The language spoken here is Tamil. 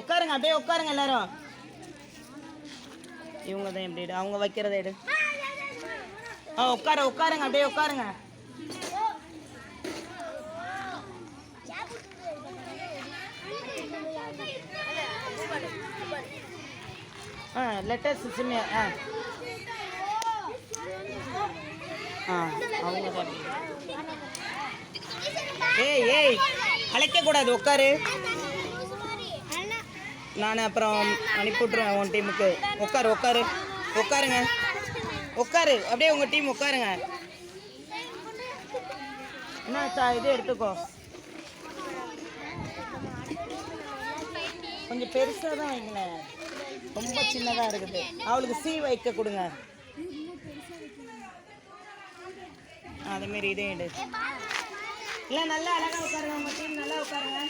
உட்காருங்க அப்படியே உட்காருங்க எல்லாரும். இவங்க தான் எப்படி அவங்க வைக்கிறத எடு. ஆ உட்கார உட்காருங்க அப்படியே உட்காருங்க. ஆ லெட்டர்ஸ் சின்ன ஆ. ஆ அவங்க தான் ஏய் ஏய் அழைக்கக்கூடாது உட்காரு. நான் அப்புறம் அனுப்பிவிட்ருவேன் உன் டீமுக்கு. உட்காரு உட்காரு. உட்காருங்க. உட்காரு. அப்படியே உங்கள் டீம் உட்காருங்க. என்னச்சா இது எடுத்துக்கோ. கொஞ்சம் பெருசாக தான் வைங்களேன் ரொம்ப சின்னதாக இருக்குது. அவளுக்கு சீ வைக்க கொடுங்க. அதேமாரி இதே எடு. இல்லை நல்லா அழகாக உட்காருங்க. உங்கள் டீம் நல்லா உட்காருங்க.